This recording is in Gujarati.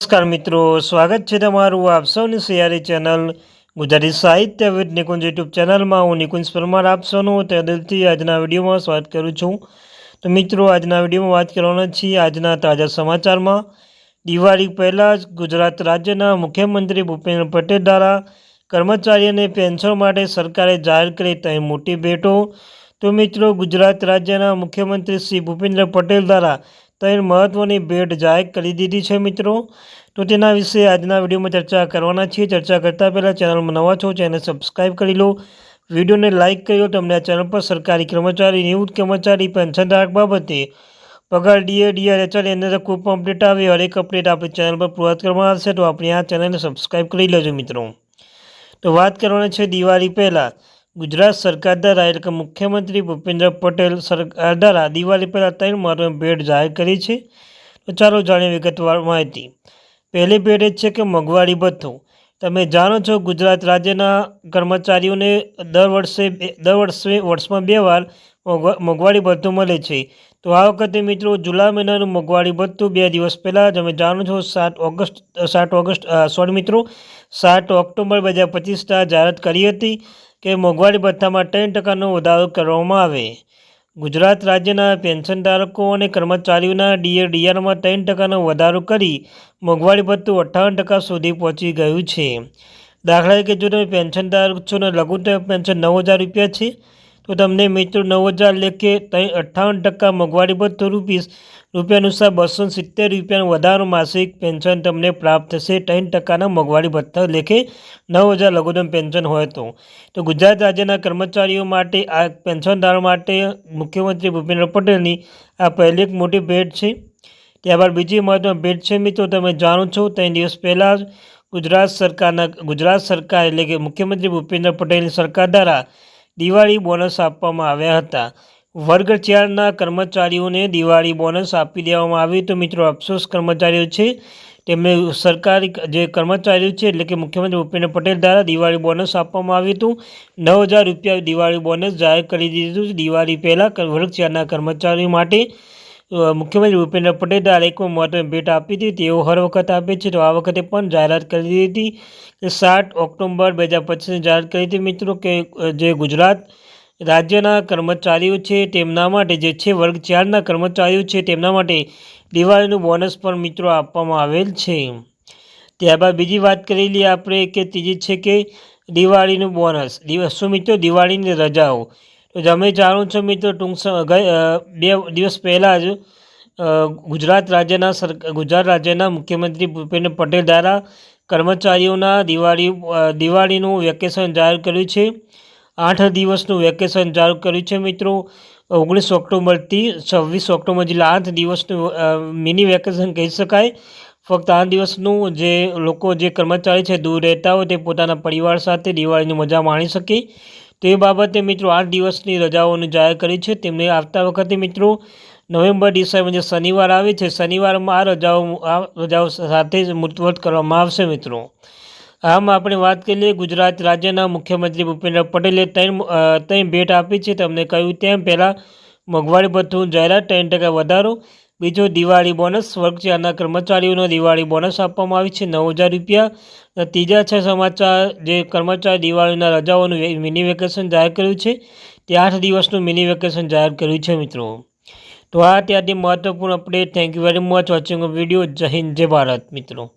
નમસ્કાર મિત્રો, સ્વાગત છે તમારું આપ સૌની સિયારી ચેનલ ગુજરાતી સાહિત્ય વિદ નિકુંજ યુટ્યુબ ચેનલમાં. હું નિકુંજ પરમાર, આપ સૌનું તે દિલથી આજના વિડીયોમાં સ્વાગત કરું છું. તો મિત્રો, આજના વિડીયોમાં વાત કરવાના છીએ આજના તાજા સમાચારમાં. દિવાળી પહેલાં જ ગુજરાત રાજ્યના મુખ્યમંત્રી ભૂપેન્દ્ર પટેલ દ્વારા કર્મચારીઓને પેન્શન માટે સરકારે જાહેર કરી ત્યાં મોટી ભેટો. તો મિત્રો, ગુજરાત રાજ્યના મુખ્યમંત્રી શ્રી ભૂપેન્દ્ર પટેલ દ્વારા ત્રણ મહત્ત્વની ભેટ જાહેર કરી દીધી છે મિત્રો. તો તેના વિશે આજના વિડીયોમાં ચર્ચા કરવાના છીએ. ચર્ચા કરતાં પહેલાં ચેનલમાં નવા છો ચેનલ સબસ્ક્રાઈબ કરી લો. વિડીયોને લાઇક કરી તમને આ ચેનલ પર સરકારી કર્મચારી, નિવૃત્ત કર્મચારી પેન્શનધારક બાબતે પગાર, ડીએ, ડીઆર, એચઆર અંદર કોઈ પણ અપડેટ આવે, હરેક અપડેટ આપણી ચેનલ પર પૂરા કરવામાં આવશે તો આપણે આ ચેનલને સબસ્ક્રાઈબ કરી લેજો મિત્રો. તો વાત કરવાની છે દિવાળી પહેલાં. ગુજરાત સરકાર દ્વારા એટલે કે મુખ્યમંત્રી ભૂપેન્દ્ર પટેલ સરકાર દ્વારા દિવાળી પહેલાં ત્રણ મહત્વની ભેટ જાહેર કરી છે. તો ચાલો જાણીએ વિગતવાર માહિતી. પહેલી ભેટ એ છે કે મોંઘવારી ભથ્થું. તમે જાણો છો ગુજરાત રાજ્યના કર્મચારીઓને દર વર્ષે દર વર્ષે વર્ષમાં બે વાર મોંઘવારી ભથ્થું મળે છે. તો આ વખતે મિત્રો જુલાઈ મહિનાનું મોંઘવારી ભથ્થું બે દિવસ પહેલાં તમે જાણો છો સાત ઓગસ્ટ સાત ઓગસ્ટ સોરી મિત્રો, સાત ઓક્ટોબર બે હજાર પચીસના જાહેરાત કરી હતી. કે મોંઘવારી ભથ્થામાં ત્રણ ટકાનો વધારો કરવામાં આવે. ગુજરાત રાજ્યના પેન્શનધારકો અને કર્મચારીઓના ડીએ ડીઆરમાં ત્રણ ટકાનો વધારો કરી મોંઘવારી ભથ્થું અઠ્ઠાવન ટકા સુધી પહોંચી ગયું છે. દાખલા તરીકે જો તમે પેન્શનધારક છો અને લઘુત્તમ પેન્શન નવ હજાર રૂપિયા છે તો તમને મિત્રો નવ હજાર લેખે ત્રણ અઠ્ઠાવન ટકા મોંઘવારી ભથ્થું રૂપીસ. રૂપિયા અનુસાર બસો સિત્તેર રૂપિયાનો વધારો માસિક પેન્શન તમને પ્રાપ્ત થશે ત્રણ ટકાના મોંઘવારી ભથ્થા લેખે નવ હજાર લઘુત્તમ પેન્શન હોય તો. તો ગુજરાત રાજ્યના કર્મચારીઓ માટે આ પેન્શનદારો માટે મુખ્યમંત્રી ભૂપેન્દ્ર પટેલની આ પહેલી એક મોટી ભેટ છે. ત્યારબાદ બીજી મહત્વની ભેટ છે મિત્રો, તમે જાણો છો ત્રણ દિવસ પહેલાં ગુજરાત સરકારના ગુજરાત સરકાર એટલે કે મુખ્યમંત્રી ભૂપેન્દ્ર પટેલની સરકાર દ્વારા દિવાળી બોનસ આપવામાં આવ્યા હતા. વર્ગ ચારના કર્મચારીઓને દિવાળી બોનસ આપી દેવામાં આવ્યું તો મિત્રો, અફસોસ કર્મચારીઓ છે, તેમને સરકારી જે કર્મચારીઓ છે, એટલે કે મુખ્યમંત્રી ભૂપેન્દ્ર પટેલ દ્વારા દિવાળી બોનસ આપવામાં આવ્યું હતું. નવ હજાર રૂપિયા દિવાળી બોનસ જાહેર કરી દીધું દિવાળી પહેલાં વર્ગ ચારના કર્મચારીઓ માટે મુખ્યમંત્રી ભૂપેન્દ્ર પટેલ દ્વારા એક મહત્વની ભેટ આપી હતી. તેઓ હર વખત આપે છે. તો આ વખતે પણ જાહેરાત કરી દીધી હતી કે સાત ઓક્ટોબર બે હજાર પચીસની જાહેરાત કરી હતી. મિત્રો, કે જે ગુજરાત રાજ્યના કર્મચારીઓ છે તેમના માટે જે છે, વર્ગ ચારના કર્મચારીઓ છે તેમના માટે દિવાળીનું બોનસ પણ મિત્રો આપવામાં આવેલ છે. ત્યારબાદ બીજી વાત કરી લઈએ આપણે કે ત્રીજી છે કે દિવાળીનું બોનસ. શું મિત્રો? દિવાળીની રજાઓ. તો તમે જાણો છો મિત્રો ટૂંક બે દિવસ પહેલાં જ ગુજરાત રાજ્યના સર, ગુજરાત રાજ્યના મુખ્યમંત્રી ભૂપેન્દ્ર પટેલ દ્વારા કર્મચારીઓના દિવાળી દિવાળીનું વેકેશન જાહેર કર્યું છે. આઠ દિવસનું વેકેશન જાહેર કર્યું છે મિત્રો. ઓગણીસ ઓક્ટોબરથી છવ્વીસ ઓક્ટોબર જેટલા આઠ દિવસનું મિની વેકેશન કહી શકાય. ફક્ત આ દિવસનું જે લોકો, જે કર્મચારી છે, દૂર રહેતા હોય તે પોતાના પરિવાર સાથે દિવાળીની મજા માણી શકે. તો બાબતે મિત્રો આઠ દિવસની રજાઓની જાહેર કરી છે. તેમને આવતા વખતે મિત્રો નવેમ્બર, ડિસેમ્બર જે શનિવાર આવે છે, શનિવારમાં આ રજાઓ આ રજાઓ સાથે જ મૃતવત કરવામાં આવશે મિત્રો. આમ આપણે વાત કરીએ ગુજરાત રાજ્યના મુખ્યમંત્રી ભૂપેન્દ્ર પટેલે ત્રણ ત્રણ ભેટ આપી છે. તમને કહ્યું તેમ પહેલાં મોંઘવારી ભથ્થું જાહેરાત ત્રણ ટકા વધારો બીજો દિવાળી બોનસ વર્ગ ચારના કર્મચારીઓનો દિવાળી બોનસ આપવામાં આવી છે નવ હજાર રૂપિયા ત્રીજા છે સમાચાર, જે કર્મચારી દિવાળીના રજાઓનું મિની વેકેશન જાહેર કર્યું છે. તે આઠ દિવસનું મિની વેકેશન જાહેર કર્યું છે, મિત્રો. તો આ ત્યાંથી મહત્વપૂર્ણ update thank you very much watching video જય હિન્દ, જય ભારત, મિત્રો.